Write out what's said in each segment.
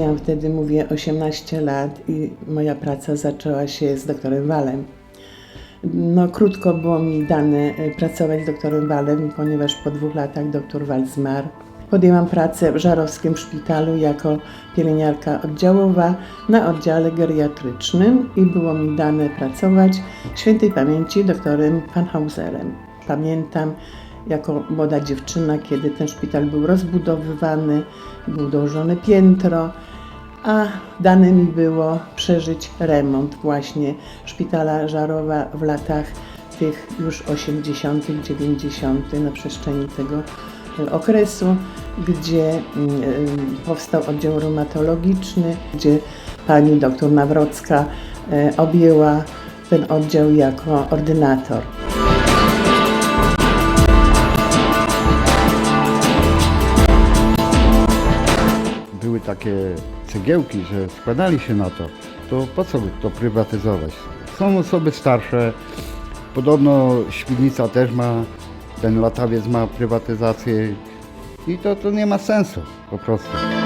Miałam wtedy, mówię, 18 lat i moja praca zaczęła się z doktorem Walem. No, krótko było mi dane e, pracować z doktorem Walem, ponieważ po dwóch latach doktor Wal zmarł. Podjęłam pracę w Żarowskim Szpitalu jako pielęgniarka oddziałowa na oddziale geriatrycznym i było mi dane pracować świętej pamięci doktorem Panhauserem. Pamiętam jako młoda dziewczyna, kiedy ten szpital był rozbudowywany, było dołożone piętro, a dane mi było przeżyć remont właśnie szpitala Żarowa w latach tych już 80., 90. na przestrzeni tego e, okresu, gdzie mm, e, powstał oddział reumatologiczny, gdzie pani doktor Nawrocka e, objęła ten oddział jako ordynator. Takie cegiełki, że składali się na to, to po co by to prywatyzować? Są osoby starsze, podobno Świdnica też ma, ten latawiec ma prywatyzację i to, to nie ma sensu po prostu.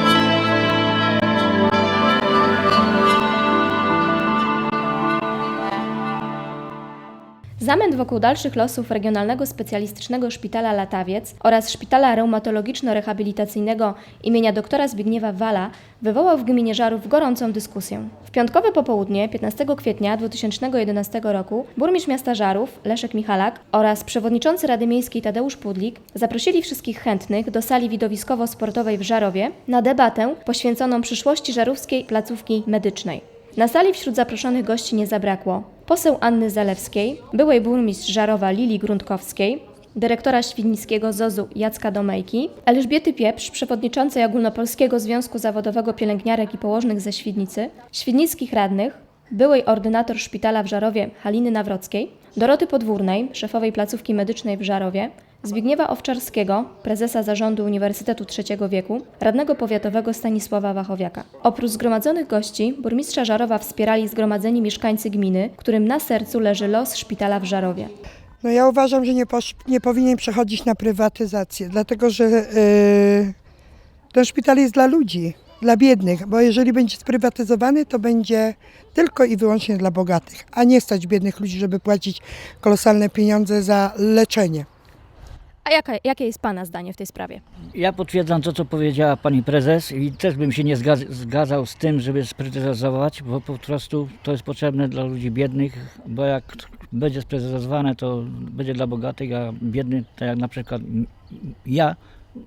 Zamęt wokół dalszych losów Regionalnego Specjalistycznego Szpitala Latawiec oraz Szpitala Reumatologiczno-Rehabilitacyjnego imienia doktora Zbigniewa Wala wywołał w gminie Żarów gorącą dyskusję. W piątkowe popołudnie 15 kwietnia 2011 roku burmistrz miasta Żarów Leszek Michalak oraz przewodniczący Rady Miejskiej Tadeusz Pudlik zaprosili wszystkich chętnych do sali widowiskowo-sportowej w Żarowie na debatę poświęconą przyszłości żarówskiej placówki medycznej. Na sali wśród zaproszonych gości nie zabrakło. Poseł Anny Zalewskiej, byłej burmistrz Żarowa Lili Grundkowskiej, dyrektora Świdnickiego ZOZ-u Jacka Domejki, Elżbiety Pieprz, przewodniczącej Ogólnopolskiego Związku Zawodowego Pielęgniarek i Położnych ze Świdnicy, świdnickich radnych, byłej ordynator szpitala w Żarowie Haliny Nawrockiej, Doroty Podwórnej, szefowej placówki medycznej w Żarowie, Zbigniewa Owczarskiego, prezesa zarządu Uniwersytetu Trzeciego Wieku, radnego powiatowego Stanisława Wachowiaka. Oprócz zgromadzonych gości, burmistrza Żarowa wspierali zgromadzeni mieszkańcy gminy, którym na sercu leży los szpitala w Żarowie. No ja uważam, że nie, nie powinien przechodzić na prywatyzację, dlatego że yy, ten szpital jest dla ludzi, dla biednych, bo jeżeli będzie sprywatyzowany, to będzie tylko i wyłącznie dla bogatych, a nie stać biednych ludzi, żeby płacić kolosalne pieniądze za leczenie. A jaka, jakie jest Pana zdanie w tej sprawie? Ja potwierdzam to, co powiedziała pani prezes i też bym się nie zgaz- zgadzał z tym, żeby sprywatyzować, bo po prostu to jest potrzebne dla ludzi biednych, bo jak będzie sprywatyzowane, to będzie dla bogatych, a biedny, tak jak na przykład ja,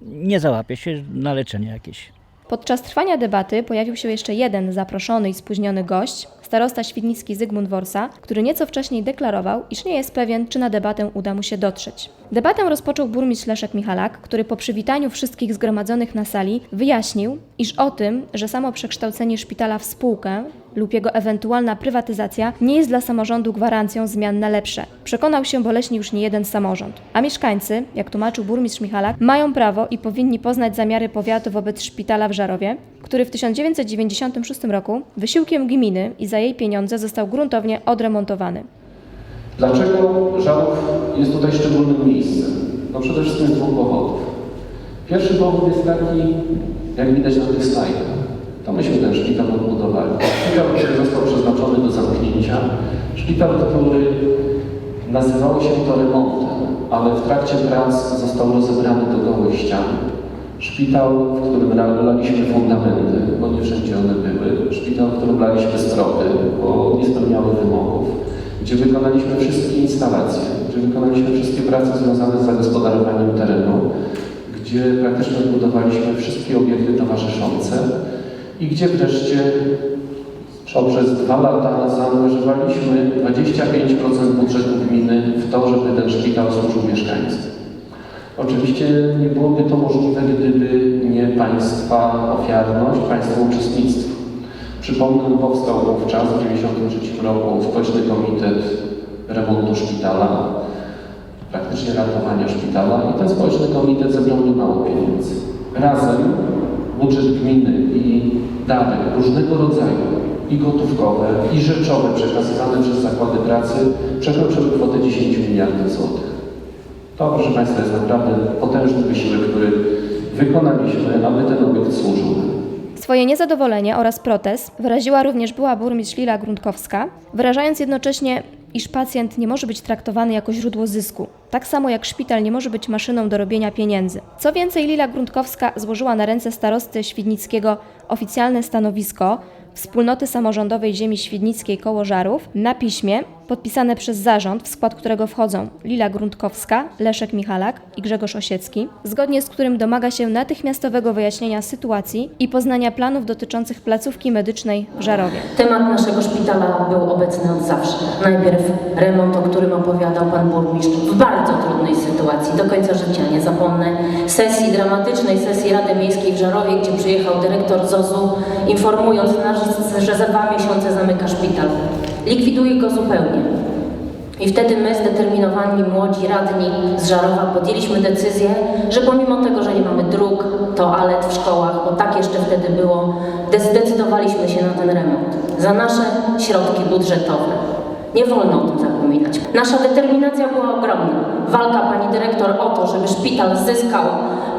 nie załapię się na leczenie jakieś. Podczas trwania debaty pojawił się jeszcze jeden zaproszony i spóźniony gość, starosta świdnicki Zygmunt Worsa, który nieco wcześniej deklarował, iż nie jest pewien, czy na debatę uda mu się dotrzeć. Debatę rozpoczął burmistrz Leszek Michalak, który po przywitaniu wszystkich zgromadzonych na sali wyjaśnił, iż o tym, że samo przekształcenie szpitala w spółkę lub jego ewentualna prywatyzacja nie jest dla samorządu gwarancją zmian na lepsze. Przekonał się boleśnie już nie jeden samorząd. A mieszkańcy, jak tłumaczył burmistrz Michalak, mają prawo i powinni poznać zamiary powiatu wobec szpitala w Żarowie, który w 1996 roku wysiłkiem gminy i za jej pieniądze został gruntownie odremontowany. Dlaczego Żarów jest tutaj szczególnym miejscem? No przede wszystkim z dwóch powodów. Pierwszy powód jest taki, jak widać na tych slajdach. To myśmy ten szpital odbudowali. Szpital, który został przeznaczony do zamknięcia. Szpital, który nazywało się to remontem, ale w trakcie prac został rozebrany do gołych ścian. Szpital, w którym laliśmy fundamenty, bo nie wszędzie one były. Szpital, w którym laliśmy stropy, bo nie spełniały wymogów gdzie wykonaliśmy wszystkie instalacje, gdzie wykonaliśmy wszystkie prace związane z zagospodarowaniem terenu, gdzie praktycznie odbudowaliśmy wszystkie obiekty towarzyszące i gdzie wreszcie poprzez dwa lata zaangażowaliśmy 25% budżetu gminy w to, żeby ten szpital służył mieszkańcom. Oczywiście nie byłoby to możliwe, gdyby nie Państwa ofiarność, Państwa uczestnictwo. Przypomnę, powstał wówczas w 1993 roku Społeczny Komitet Remontu Szpitala, praktycznie ratowania szpitala i ten Społeczny Komitet zebrał niemało pieniędzy. Razem budżet gminy i dary różnego rodzaju, i gotówkowe, i rzeczowe przekazywane przez zakłady pracy przekroczyły kwotę 10 miliardów złotych. To, proszę Państwa, jest naprawdę potężny wysiłek, który wykonaliśmy, aby ten obiekt służył. Swoje niezadowolenie oraz protest wyraziła również była burmistrz Lila Grundkowska, wyrażając jednocześnie, iż pacjent nie może być traktowany jako źródło zysku, tak samo jak szpital nie może być maszyną do robienia pieniędzy. Co więcej, Lila Grundkowska złożyła na ręce starosty Świdnickiego oficjalne stanowisko Wspólnoty Samorządowej Ziemi Świdnickiej koło Żarów na piśmie podpisane przez zarząd, w skład którego wchodzą Lila Grundkowska, Leszek Michalak i Grzegorz Osiecki, zgodnie z którym domaga się natychmiastowego wyjaśnienia sytuacji i poznania planów dotyczących placówki medycznej w Żarowie. Temat naszego szpitala był obecny od zawsze. Najpierw remont, o którym opowiadał Pan Burmistrz, w bardzo trudnej sytuacji, do końca życia nie zapomnę sesji, dramatycznej sesji Rady Miejskiej w Żarowie, gdzie przyjechał dyrektor ZOZ-u, informując nas, że za dwa miesiące zamyka szpital. Likwiduje go zupełnie. I wtedy my, zdeterminowani młodzi radni z Żarowa, podjęliśmy decyzję, że pomimo tego, że nie mamy dróg, toalet w szkołach, bo tak jeszcze wtedy było, de- zdecydowaliśmy się na ten remont. Za nasze środki budżetowe. Nie wolno o tym zapominać. Nasza determinacja była ogromna. Walka pani dyrektor o to, żeby szpital zyskał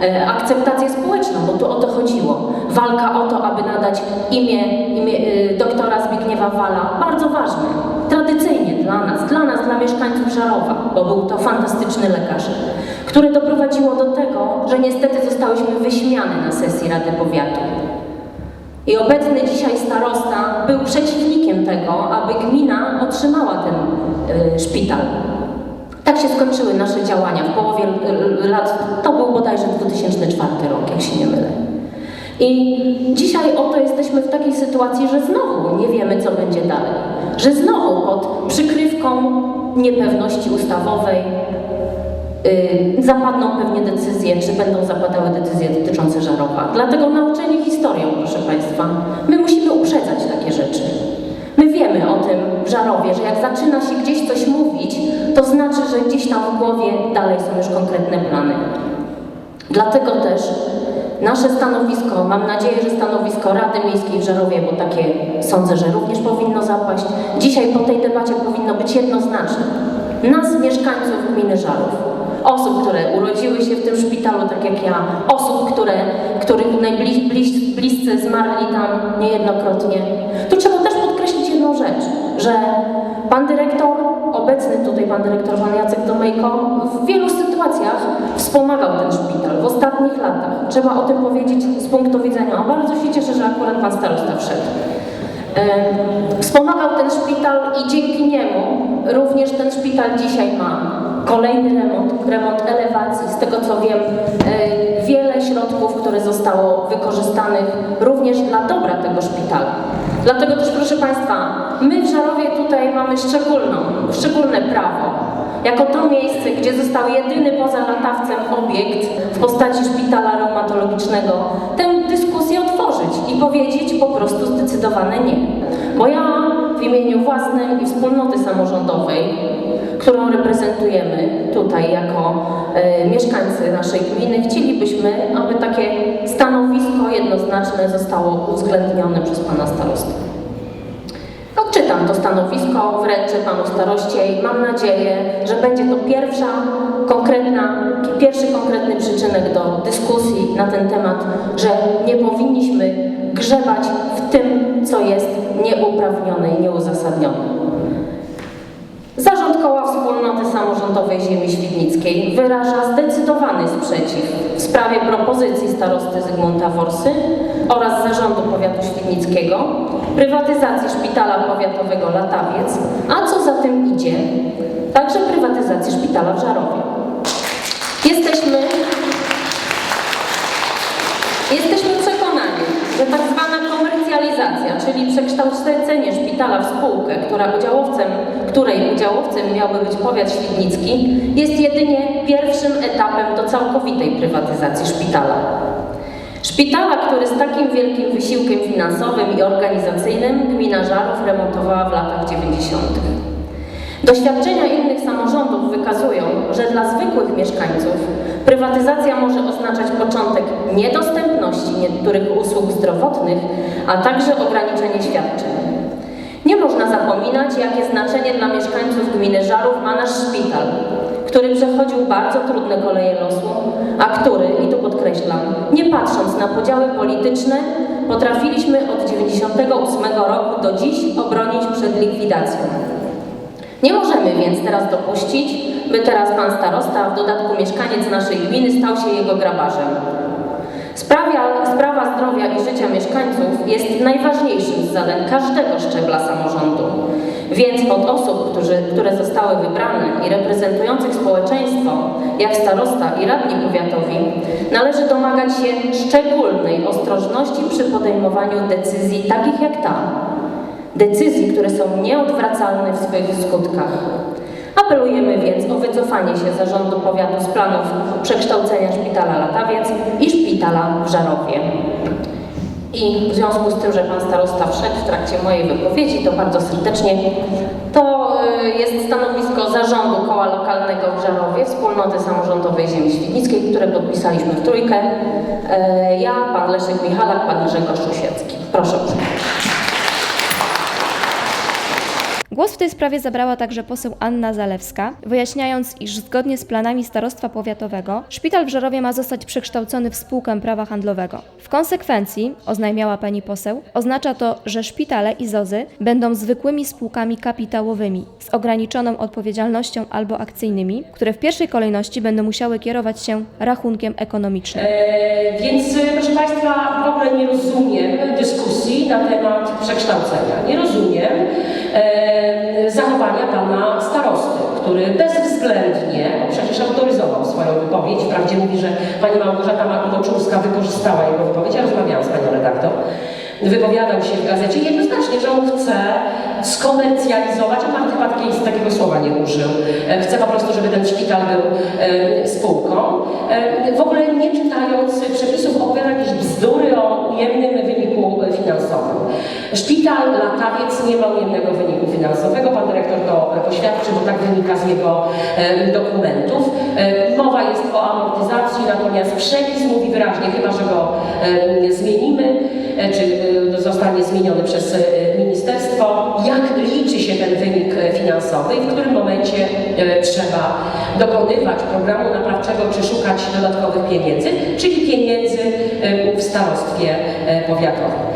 e, akceptację społeczną, bo tu o to chodziło. Walka o to, aby nadać imię, imię e, doktora Zbigniewa Wala, bardzo ważne. Tradycyjnie dla nas, dla nas, dla mieszkańców Żarowa, bo był to fantastyczny lekarz, które doprowadziło do tego, że niestety zostałyśmy wyśmiane na sesji Rady Powiatu. I obecny dzisiaj starosta był przeciwnikiem tego, aby gmina otrzymała ten y, szpital. Tak się skończyły nasze działania w połowie y, lat, to był bodajże 2004 rok, jak się nie mylę. I dzisiaj oto jesteśmy w takiej sytuacji, że znowu nie wiemy, co będzie dalej. Że znowu pod przykrywką niepewności ustawowej zapadną pewnie decyzje, czy będą zapadały decyzje dotyczące Żarowa. Dlatego nauczeni historią, proszę Państwa, my musimy uprzedzać takie rzeczy. My wiemy o tym w Żarowie, że jak zaczyna się gdzieś coś mówić, to znaczy, że gdzieś tam w głowie dalej są już konkretne plany. Dlatego też nasze stanowisko, mam nadzieję, że stanowisko Rady Miejskiej w Żarowie, bo takie sądzę, że również powinno zapaść, dzisiaj po tej debacie powinno być jednoznaczne. Nas, mieszkańców gminy Żarów, osób, które urodziły się w tym szpitalu, tak jak ja, osób, które, których najbliż, bliż, bliscy zmarli tam niejednokrotnie. Tu trzeba też podkreślić jedną rzecz, że pan dyrektor, obecny tutaj pan dyrektor, pan Jacek Domejko, w wielu sytuacjach wspomagał ten szpital w ostatnich latach. Trzeba o tym powiedzieć z punktu widzenia, a bardzo się cieszę, że akurat pan starosta wszedł. Wspomagał ten szpital i dzięki niemu również ten szpital dzisiaj ma kolejny remont, remont elewacji. Z tego co wiem, e, wiele środków, które zostało wykorzystanych również dla dobra tego szpitala. Dlatego też proszę Państwa, my w Żarowie tutaj mamy szczególną, szczególne prawo. Jako to miejsce, gdzie został jedyny poza latawcem obiekt w postaci szpitala reumatologicznego, tę dyskusję otworzyć i powiedzieć po prostu zdecydowane nie. Bo ja w imieniu własnym i wspólnoty samorządowej, którą reprezentujemy tutaj jako e, mieszkańcy naszej gminy, chcielibyśmy, aby takie stanowisko jednoznaczne zostało uwzględnione przez Pana starostę. Odczytam to stanowisko, wręczę Panu staroście i mam nadzieję, że będzie to pierwsza konkretna, pierwszy konkretny przyczynek do dyskusji na ten temat, że nie powinniśmy grzebać w tym, co jest nieuprawnione i nieuzasadnione. Zarząd Koła Wspólnoty Samorządowej Ziemi Świdnickiej wyraża zdecydowany sprzeciw w sprawie propozycji starosty Zygmunta Worsy oraz Zarządu Powiatu Świdnickiego prywatyzacji Szpitala Powiatowego Latawiec, a co za tym idzie, także prywatyzacji Szpitala w Żarowie. Jesteśmy przekonani, że tak zwana komercjalizacja, czyli przekształcenie szpitala w spółkę, która udziałowcem, której udziałowcem miałby być powiat świdnicki, jest jedynie pierwszym etapem do całkowitej prywatyzacji szpitala. Szpitala, który z takim wielkim wysiłkiem finansowym i organizacyjnym gmina Żarów remontowała w latach 90. Doświadczenia innych samorządów wykazują, że dla zwykłych mieszkańców prywatyzacja może oznaczać początek niedostępności niektórych usług zdrowotnych, a także ograniczenie świadczeń. Nie można zapominać, jakie znaczenie dla mieszkańców gminy Żarów ma nasz szpital, który przechodził bardzo trudne koleje losu, a który, i tu podkreślam, nie patrząc na podziały polityczne, potrafiliśmy od 98 roku do dziś obronić przed likwidacją. Nie możemy więc teraz dopuścić, by teraz pan starosta, a w dodatku mieszkaniec naszej gminy, stał się jego grabarzem. Sprawia, sprawa zdrowia i życia mieszkańców jest najważniejszym z zadań każdego szczebla samorządu. Więc od osób, którzy, które zostały wybrane i reprezentujących społeczeństwo, jak starosta i radni powiatowi, należy domagać się szczególnej ostrożności przy podejmowaniu decyzji takich jak ta. Decyzji, które są nieodwracalne w swych skutkach. Apelujemy więc o wycofanie się zarządu powiatu z planów przekształcenia szpitala Latawiec i szpitala w Żarowie. I w związku z tym, że pan starosta wszedł w trakcie mojej wypowiedzi, to bardzo serdecznie, to y, jest stanowisko zarządu koła lokalnego w Żarowie, wspólnoty samorządowej ziemi świdnickiej, które podpisaliśmy w trójkę. E, Ja, pan Leszek Michalak, pan Grzegorz Osiecki. Proszę uprzejmie. Głos w tej sprawie zabrała także poseł Anna Zalewska, wyjaśniając, iż zgodnie z planami Starostwa Powiatowego szpital w Żerowie ma zostać przekształcony w spółkę prawa handlowego. W konsekwencji, oznajmiała pani poseł, oznacza to, że szpitale i ZOZy będą zwykłymi spółkami kapitałowymi z ograniczoną odpowiedzialnością albo akcyjnymi, które w pierwszej kolejności będą musiały kierować się rachunkiem ekonomicznym. E, Więc proszę Państwa, w ogóle nie rozumiem dyskusji na temat przekształcenia. Nie rozumiem e, zachowania Pana starosty, który bezwzględnie, bo przecież autoryzował swoją wypowiedź, wprawdzie mówi, że Pani Małgorzata Makudoczulska wykorzystała jego wypowiedź, ja rozmawiałam z Panią redaktor, wypowiadał się w gazecie jednoznacznie, że on chce skomercjalizować, a Pan takiej, takiego słowa nie użył. E, Chce po prostu, żeby ten szpital był e, spółką. E, W ogóle nie czytając przepisów opowiada jakieś bzdury o ujemnym wyniku e, finansowym. Szpital Latawiec nie ma ujemnego wyniku finansowego. Pan dyrektor to poświadczy, bo tak wynika z jego e, dokumentów. E, Mowa jest o amortyzacji, natomiast przepis mówi wyraźnie, chyba że go e, zmienimy, czy zostanie zmieniony przez ministerstwo, jak liczy się ten wynik finansowy i w którym momencie trzeba dokonywać programu naprawczego, czy szukać dodatkowych pieniędzy, czyli pieniędzy w starostwie powiatowym.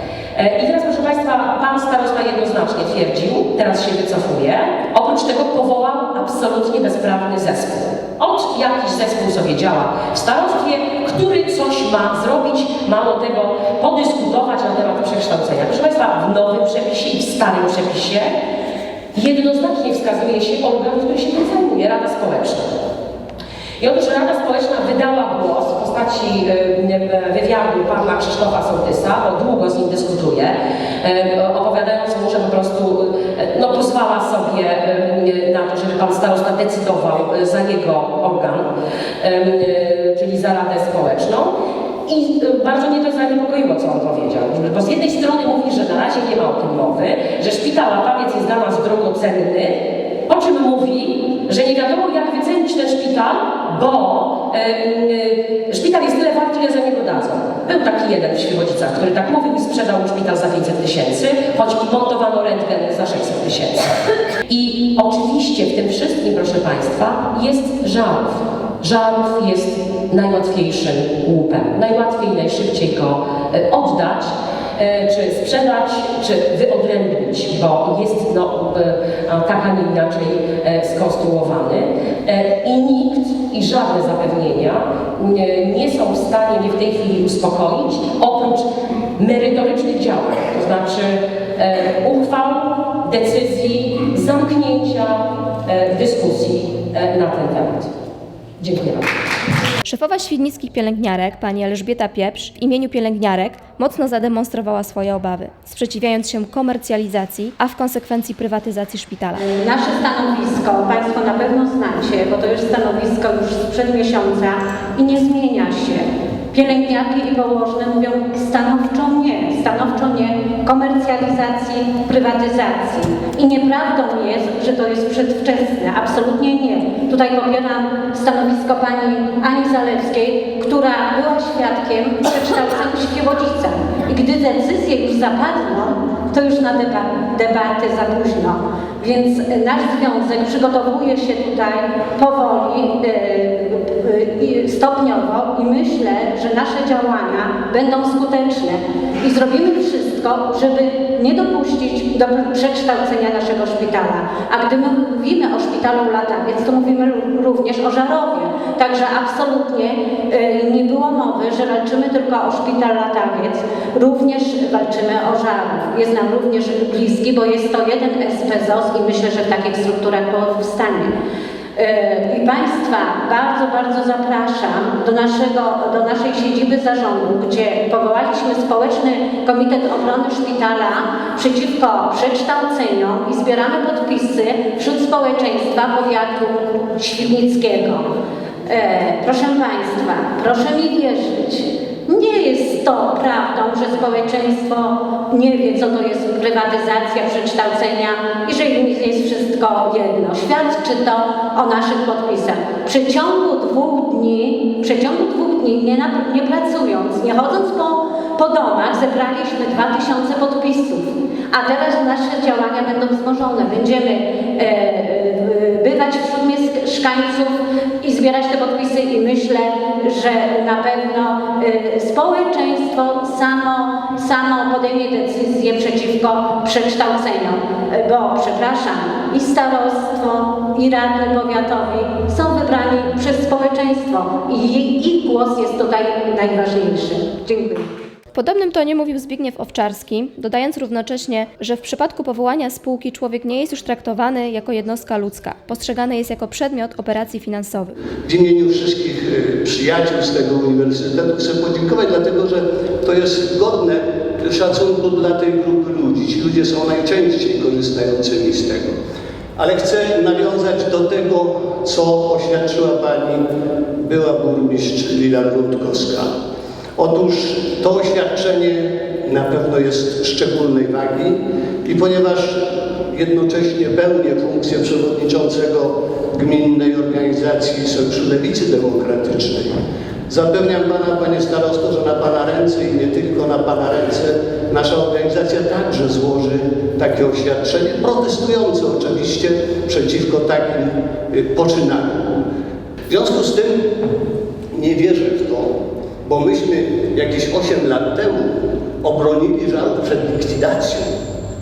E, I teraz, proszę Państwa, Pan starosta jednoznacznie twierdził, teraz się wycofuje, oprócz tego powołał absolutnie bezprawny zespół. Od jakiś zespół sobie działa w starostwie, który coś ma zrobić, mało tego podyskutować na temat przekształcenia. Proszę Państwa, w nowym przepisie i w starym przepisie jednoznacznie wskazuje się organ, który się tym zajmuje, Rada Społeczna. I otóż Rada Społeczna postaci wywiadu pana Krzysztofa Sołtysa, bo długo z nim dyskutuje, e, opowiadając mu, że po prostu no, pozwala sobie na to, żeby pan starosta decydował za jego organ, e, czyli za Radę Społeczną. I bardzo mnie to zaniepokoiło, co on powiedział. Bo z jednej strony mówi, że na razie nie ma o tym mowy, że szpital Latawiec jest dla nas drogocenny, po czym mówi, że nie wiadomo jak wycenić ten szpital, bo szpital jest tyle wart, ile za niego dadzą. Był taki jeden w Świebodzicach, który tak mówił i sprzedał szpital za 500 tysięcy, choć montowano rentgen za 600 tysięcy. I oczywiście w tym wszystkim, proszę Państwa, jest żarów. Żarów jest najłatwiejszym łupem. Najłatwiej, najszybciej go e, oddać, e, czy sprzedać, czy wyodrębnić, bo jest no, e, tak, a nie inaczej e, skonstruowany. E, I nikt i żadne zapewnienia nie, są w stanie mnie w tej chwili uspokoić, oprócz merytorycznych działań, to znaczy e, uchwał, decyzji, zamknięcia e, dyskusji e, na ten temat. Dziękuję bardzo. Szefowa świdnickich pielęgniarek, pani Elżbieta Pieprz, w imieniu pielęgniarek mocno zademonstrowała swoje obawy, sprzeciwiając się komercjalizacji, a w konsekwencji prywatyzacji szpitala. Nasze stanowisko Państwo na pewno znacie, bo to już stanowisko już sprzed miesiąca i nie zmienia się. Pielęgniarki i położne mówią stanowczo nie, stanowczo nie komercjalizacji, prywatyzacji. I nieprawdą jest, że to jest przedwczesne, absolutnie nie. Tutaj popieram stanowisko pani Ani Zalewskiej, która była świadkiem przekształcenia w Świebodzicach. I gdy decyzje już zapadną, to już na deba- debatę za późno. Więc nasz związek przygotowuje się tutaj powoli i stopniowo i myślę, że nasze działania będą skuteczne i zrobimy wszystko, żeby nie dopuścić do przekształcenia naszego szpitala. A gdy my mówimy o szpitalu Latawiec, to mówimy również o Żarowie. Także absolutnie y, nie było mowy, że walczymy tylko o szpital Latawiec, również walczymy o Żarów. Jest nam również bliski, bo jest to jeden SPZOS i myślę, że w takich strukturach powstanie. E, I Państwa bardzo, bardzo zapraszam do, naszego, do naszej siedziby zarządu, gdzie powołaliśmy Społeczny Komitet Obrony Szpitala przeciwko przekształceniom i zbieramy podpisy wśród społeczeństwa powiatu świdnickiego. E, Proszę Państwa, proszę mi wierzyć, jest to prawdą, że społeczeństwo nie wie, co to jest prywatyzacja, przekształcenia i że im jest wszystko jedno. Świadczy to o naszych podpisach. W przeciągu dwóch dni, w przeciągu dwóch dni, nie, nie pracując, nie chodząc po, po domach, zebraliśmy 2000 podpisów. A teraz nasze działania będą wzmożone. Będziemy e, e, bywać wśród mieszkańców i zbierać te podpisy i myślę, że na pewno e, społeczeństwo samo, samo podejmie decyzję przeciwko przekształceniom, bo przepraszam, i starostwo, i radny powiatowi są wybrani przez społeczeństwo i ich głos jest tutaj najważniejszy. Dziękuję. W podobnym tonie mówił Zbigniew Owczarski, dodając równocześnie, że w przypadku powołania spółki człowiek nie jest już traktowany jako jednostka ludzka, postrzegany jest jako przedmiot operacji finansowych. W imieniu wszystkich y, przyjaciół z tego uniwersytetu chcę podziękować, dlatego że to jest godne szacunku dla tej grupy ludzi. Ci ludzie są najczęściej korzystającymi z tego. Ale chcę nawiązać do tego, co oświadczyła pani była burmistrz Lila Gruntkowska. Otóż to oświadczenie na pewno jest szczególnej wagi i ponieważ jednocześnie pełnię funkcję przewodniczącego Gminnej Organizacji Sojuszu Lewicy Demokratycznej, zapewniam Pana, Panie Starosto, że na Pana ręce i nie tylko na Pana ręce nasza organizacja także złoży takie oświadczenie, protestujące oczywiście przeciwko takim poczynaniom. W związku z tym nie wierzę w to, bo myśmy jakieś 8 lat temu obronili żart przed likwidacją.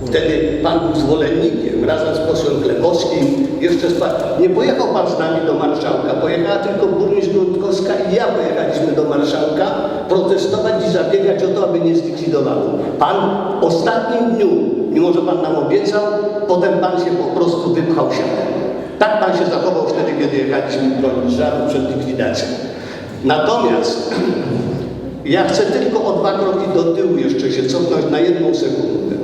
Wtedy pan był zwolennikiem razem z posłem Glebowskim. Jeszcze z pan, nie pojechał pan z nami do marszałka, pojechała tylko burmistrz Gruntkowska i ja pojechaliśmy do marszałka protestować i zabiegać o to, aby nie zlikwidowano. Pan w ostatnim dniu, mimo że pan nam obiecał, potem pan się po prostu wypchał siatem. Tak pan się zachował wtedy, kiedy jechaliśmy bronić przed likwidacją. Natomiast ja chcę tylko o dwa kroki do tyłu jeszcze się cofnąć na jedną sekundę.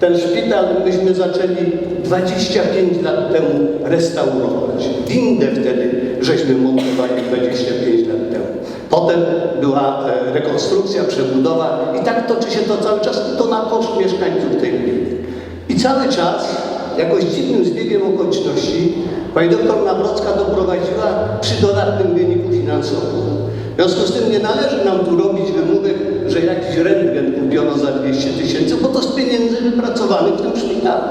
Ten szpital myśmy zaczęli 25 lat temu restaurować. Windę wtedy żeśmy montowali 25 lat temu. Potem była e, rekonstrukcja, przebudowa i tak toczy się to cały czas to na koszt mieszkańców tej gminy. I cały czas, jakoś dziwnym zbiegiem okoliczności, pani doktor Nawrocka doprowadziła przy dodatnym wyniku finansowym. Związku z tym nie należy nam tu robić wymówek, że jakiś rentgen kupiono za 200 tysięcy, bo to z pieniędzy wypracowanych w tym szpitalu.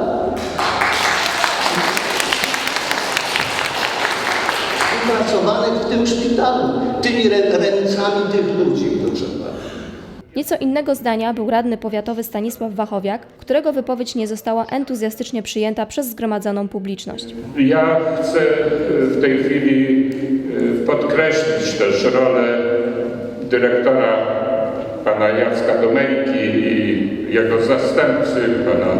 Wypracowanych w tym szpitalu, tymi rę- ręcami tych ludzi. Nieco innego zdania był radny powiatowy Stanisław Wachowiak, którego wypowiedź nie została entuzjastycznie przyjęta przez zgromadzoną publiczność. Ja chcę w tej chwili y, podkreślić też rolę dyrektora pana Jacka Domejki i jego zastępcy, pana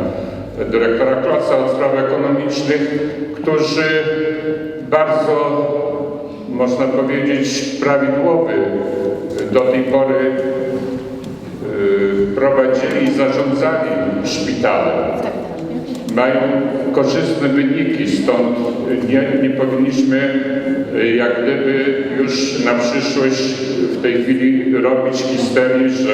dyrektora Kloca od spraw ekonomicznych, którzy bardzo, można powiedzieć, prawidłowy do tej pory prowadzili i zarządzali szpitalem. Mają korzystne wyniki, stąd nie, nie powinniśmy y, jak gdyby już na przyszłość w tej chwili robić histerii, że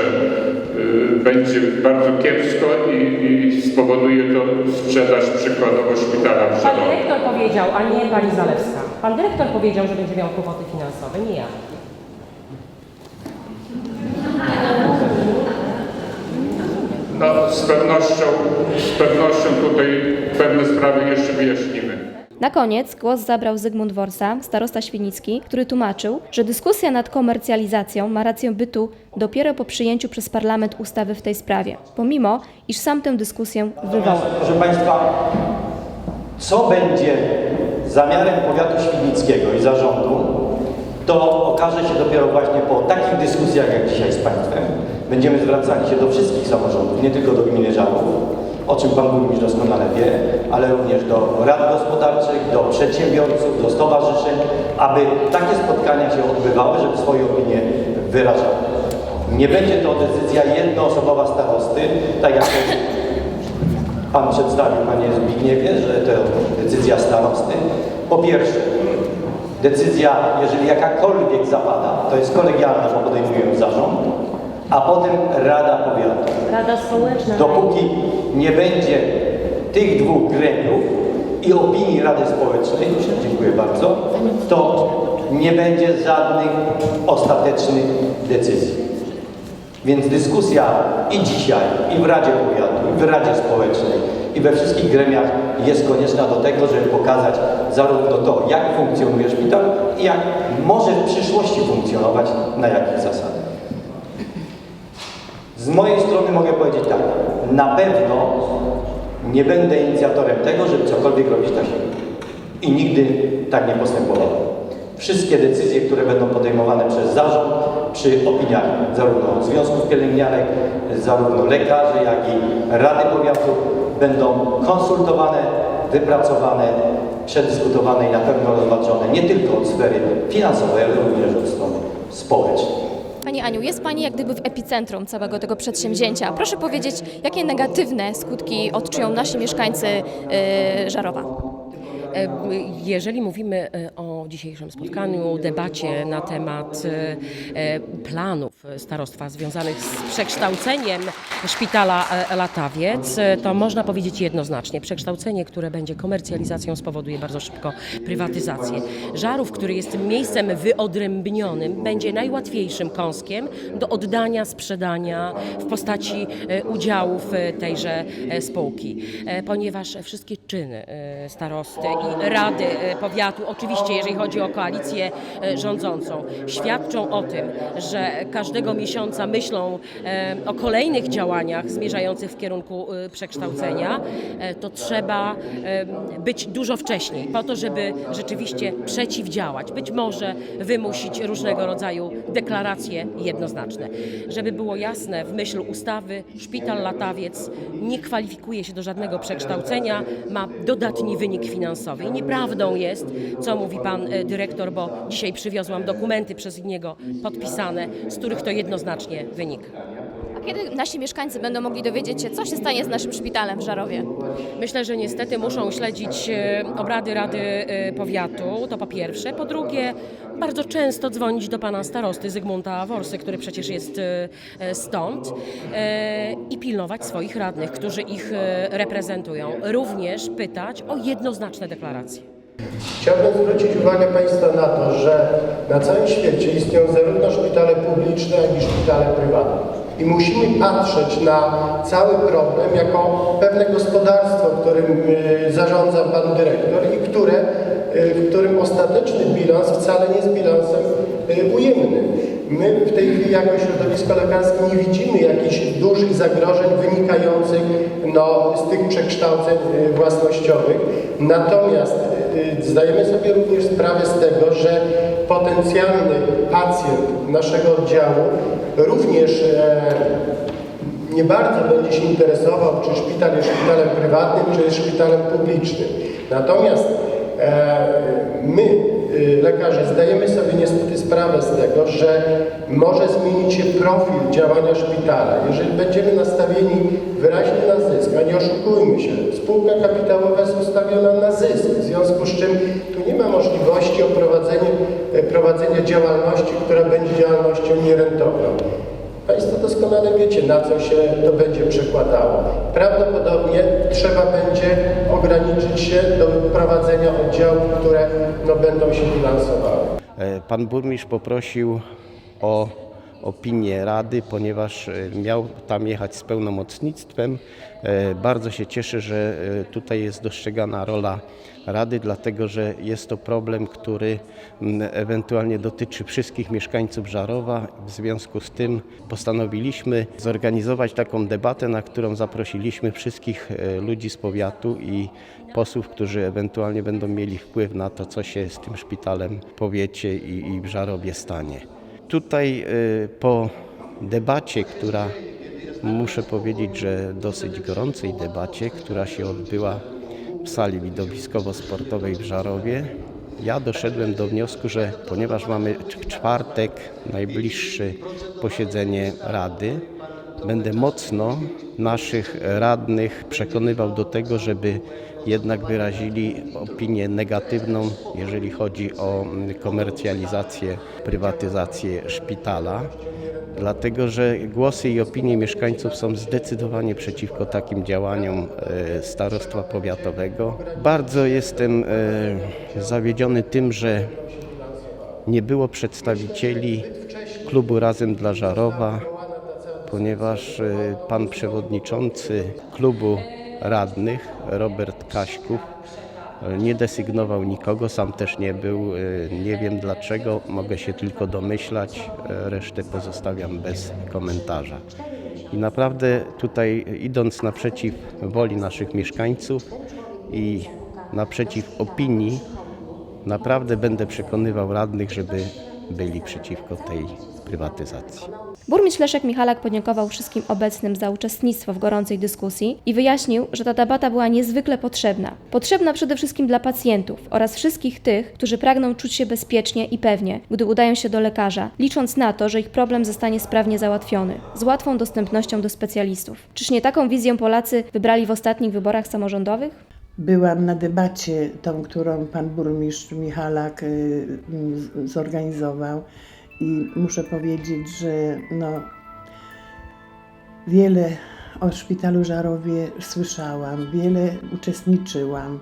y, będzie bardzo kiepsko i, i spowoduje to sprzedaż przykładowo szpitala w Pan dyrektor powiedział, a nie pani Zalewska. Pan dyrektor powiedział, że będzie miał kłopoty finansowe, nie ja. No z pewnością, z pewnością tutaj pewne sprawy jeszcze wyjaśnimy. Na koniec głos zabrał Zygmunt Worsa, starosta świdnicki, który tłumaczył, że dyskusja nad komercjalizacją ma rację bytu dopiero po przyjęciu przez parlament ustawy w tej sprawie, pomimo iż sam tę dyskusję wywołał. Proszę Państwa, co będzie zamiarem powiatu świdnickiego i zarządu, to okaże się dopiero właśnie po takich dyskusjach jak dzisiaj z Państwem. Będziemy zwracali się do wszystkich samorządów, nie tylko do gminy Żarów, o czym Pan Burmistrz doskonale wie, ale również do rad gospodarczych, do przedsiębiorców, do stowarzyszeń, aby takie spotkania się odbywały, żeby swoje opinie wyrażały. Nie będzie to decyzja jednoosobowa starosty, tak jak Pan przedstawił, Panie Zbigniewie, że to decyzja starosty. Po pierwsze, decyzja, jeżeli jakakolwiek zapada, to jest kolegialna, bo podejmuje zarząd, a potem Rada Powiatu. Rada Społeczna. Dopóki nie będzie tych dwóch gremiów i opinii Rady Społecznej, dziękuję bardzo, to nie będzie żadnych ostatecznych decyzji. Więc dyskusja i dzisiaj, i w Radzie Powiatu, i w Radzie Społecznej, i we wszystkich gremiach jest konieczna do tego, żeby pokazać zarówno to, jak funkcjonuje szpital, i jak może w przyszłości funkcjonować, na jakich zasadach. Z mojej strony mogę powiedzieć tak, na pewno nie będę inicjatorem tego, żeby cokolwiek robić na siebie. I nigdy tak nie postępowałem. Wszystkie decyzje, które będą podejmowane przez zarząd, przy opiniach zarówno związków pielęgniarek, zarówno lekarzy, jak i Rady Powiatu, będą konsultowane, wypracowane, przedyskutowane i na pewno rozważone nie tylko od sfery finansowej, ale również od strony społecznej. Pani Aniu, jest Pani jak gdyby w epicentrum całego tego przedsięwzięcia. Proszę powiedzieć, jakie negatywne skutki odczują nasi mieszkańcy yy, Żarowa? E, Jeżeli mówimy e, o dzisiejszym spotkaniu, debacie na temat e, planów starostwa związanych z przekształceniem szpitala Latawiec, to można powiedzieć jednoznacznie. Przekształcenie, które będzie komercjalizacją, spowoduje bardzo szybko prywatyzację. Żarów, który jest miejscem wyodrębnionym, będzie najłatwiejszym kąskiem do oddania, sprzedania w postaci udziałów tejże spółki, ponieważ wszystkie czyny starosty rady e, powiatu, oczywiście jeżeli chodzi o koalicję e, rządzącą, świadczą o tym, że każdego miesiąca myślą e, o kolejnych działaniach zmierzających w kierunku przekształcenia, to trzeba być dużo wcześniej po to, żeby rzeczywiście przeciwdziałać, być może wymusić różnego rodzaju deklaracje jednoznaczne. Żeby było jasne, w myśl ustawy Szpital Latawiec nie kwalifikuje się do żadnego przekształcenia, ma dodatni wynik finansowy. I nieprawdą jest, co mówi pan e, dyrektor, bo dzisiaj przywiozłam dokumenty przez niego podpisane, z których to jednoznacznie wynika. Kiedy nasi mieszkańcy będą mogli dowiedzieć się, co się stanie z naszym szpitalem w Żarowie? Myślę, że niestety muszą śledzić e, obrady Rady e, Powiatu, to po pierwsze. Po drugie, bardzo często dzwonić do pana starosty Zygmunta Worsy, który przecież jest e, stąd i pilnować swoich radnych, którzy ich reprezentują. Również pytać o jednoznaczne deklaracje. Chciałbym zwrócić uwagę Państwa na to, że na całym świecie istnieją zarówno szpitale publiczne, jak i szpitale prywatne. I musimy patrzeć na cały problem jako pewne gospodarstwo, którym y, zarządza Pan Dyrektor i które, y, w którym ostateczny bilans wcale nie jest bilansem y, ujemnym. My w tej chwili jako środowisko lekarskie nie widzimy jakichś dużych zagrożeń wynikających no, z tych przekształceń własnościowych. Natomiast zdajemy sobie również sprawę z tego, że potencjalny pacjent naszego oddziału również e, nie bardzo będzie się interesował, czy szpital jest szpitalem prywatnym, czy jest szpitalem publicznym. Natomiast e, my, y, lekarze, zdajemy sobie niestety sprawę z tego, że może zmienić się profil działania szpitala. Jeżeli będziemy nastawieni wyraźnie na zysk, nie oszukujmy się, spółka kapitałowa jest ustawiona na zysk, w związku z czym tu nie ma możliwości o prowadzenie, e, prowadzenia działalności, która będzie działalnością nierentowną. Państwo doskonale wiecie, na co się to będzie przekładało. Prawdopodobnie trzeba będzie ograniczyć się do prowadzenia oddziałów, które no, będą się bilansowały. E, Pan burmistrz poprosił o opinię Rady, ponieważ e, miał tam jechać z pełnomocnictwem. E, Bardzo się cieszę, że e, tutaj jest dostrzegana rola Rady, dlatego że jest to problem, który ewentualnie dotyczy wszystkich mieszkańców Żarowa. W związku z tym postanowiliśmy zorganizować taką debatę, na którą zaprosiliśmy wszystkich ludzi z powiatu i posłów, którzy ewentualnie będą mieli wpływ na to, co się z tym szpitalem w powiecie i, i w Żarowie stanie. Tutaj e, po debacie, która muszę powiedzieć, że dosyć gorącej debacie, która się odbyła w sali widowiskowo-sportowej w Żarowie, ja doszedłem do wniosku, że ponieważ mamy w czwartek najbliższe posiedzenie Rady, będę mocno naszych radnych przekonywał do tego, żeby jednak wyrazili opinię negatywną, jeżeli chodzi o komercjalizację, prywatyzację szpitala. Dlatego, że głosy i opinie mieszkańców są zdecydowanie przeciwko takim działaniom e, starostwa powiatowego. Bardzo jestem e, zawiedziony tym, że nie było przedstawicieli klubu Razem dla Żarowa, ponieważ e, pan przewodniczący klubu radnych, Robert Kaśków, e, nie desygnował nikogo, sam też nie był. e, Nie wiem dlaczego, mogę się tylko domyślać, e, resztę pozostawiam bez komentarza. I naprawdę tutaj idąc naprzeciw woli naszych mieszkańców i naprzeciw opinii, naprawdę będę przekonywał radnych, żeby byli przeciwko tej prywatyzacji. Burmistrz Leszek Michalak podziękował wszystkim obecnym za uczestnictwo w gorącej dyskusji i wyjaśnił, że ta debata była niezwykle potrzebna. Potrzebna przede wszystkim dla pacjentów oraz wszystkich tych, którzy pragną czuć się bezpiecznie i pewnie, gdy udają się do lekarza, licząc na to, że ich problem zostanie sprawnie załatwiony, z łatwą dostępnością do specjalistów. Czyż nie taką wizję Polacy wybrali w ostatnich wyborach samorządowych? Byłam na debacie, tą, którą pan burmistrz Michalak y, zorganizował i muszę powiedzieć, że no, wiele o szpitalu Żarowie słyszałam, wiele uczestniczyłam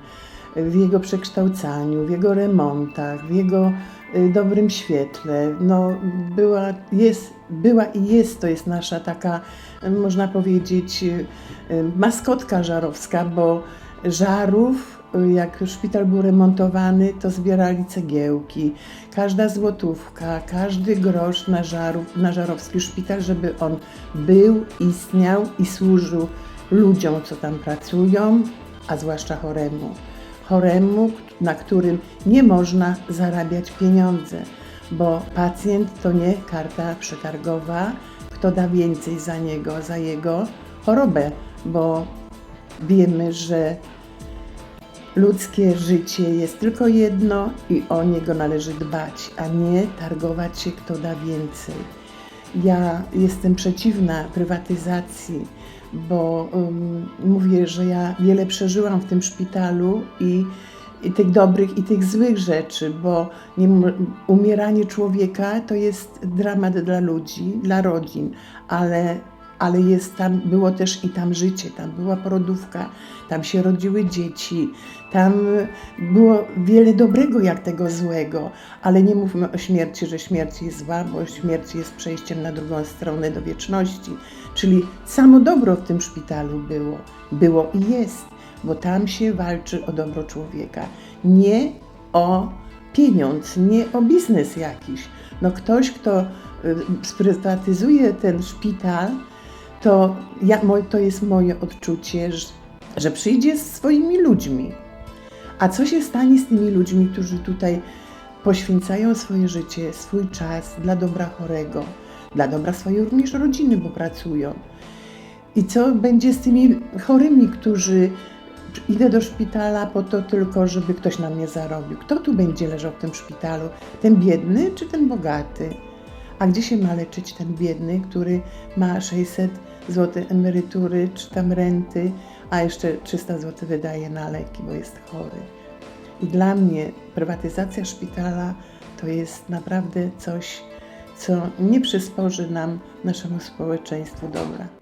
w jego przekształcaniu, w jego remontach, w jego y, dobrym świetle. No, była, jest, była i jest, to jest nasza taka, można powiedzieć, y, y, maskotka żarowska, bo Żarów, jak szpital był remontowany, to zbierali cegiełki. Każda złotówka, każdy grosz na, żarów, na żarowski szpital, żeby on był, istniał i służył ludziom, co tam pracują, a zwłaszcza choremu. Choremu, na którym nie można zarabiać pieniądze, bo pacjent to nie karta przetargowa, kto da więcej za niego, za jego chorobę, bo wiemy, że ludzkie życie jest tylko jedno i o niego należy dbać, a nie targować się, kto da więcej. Ja jestem przeciwna prywatyzacji, bo um, mówię, że ja wiele przeżyłam w tym szpitalu i, i tych dobrych, i tych złych rzeczy, bo nie, umieranie człowieka to jest dramat dla ludzi, dla rodzin, ale ale jest tam, było też i tam życie, tam była porodówka, tam się rodziły dzieci, tam było wiele dobrego jak tego złego, ale nie mówmy o śmierci, że śmierć jest zła, bo śmierć jest przejściem na drugą stronę do wieczności. Czyli samo dobro w tym szpitalu było, było i jest, bo tam się walczy o dobro człowieka, nie o pieniądz, nie o biznes jakiś. No ktoś, kto y, sprywatyzuje ten szpital, to, ja, to jest moje odczucie, że przyjdzie z swoimi ludźmi. A co się stanie z tymi ludźmi, którzy tutaj poświęcają swoje życie, swój czas dla dobra chorego, dla dobra swojej również rodziny, bo pracują? I co będzie z tymi chorymi, którzy idę do szpitala po to tylko, żeby ktoś na mnie zarobił? Kto tu będzie leżał w tym szpitalu? Ten biedny czy ten bogaty? A gdzie się ma leczyć ten biedny, który ma 600 zł emerytury czy tam renty, a jeszcze 300 zł wydaje na leki, bo jest chory? I dla mnie prywatyzacja szpitala to jest naprawdę coś, co nie przysporzy nam, naszemu społeczeństwu dobra.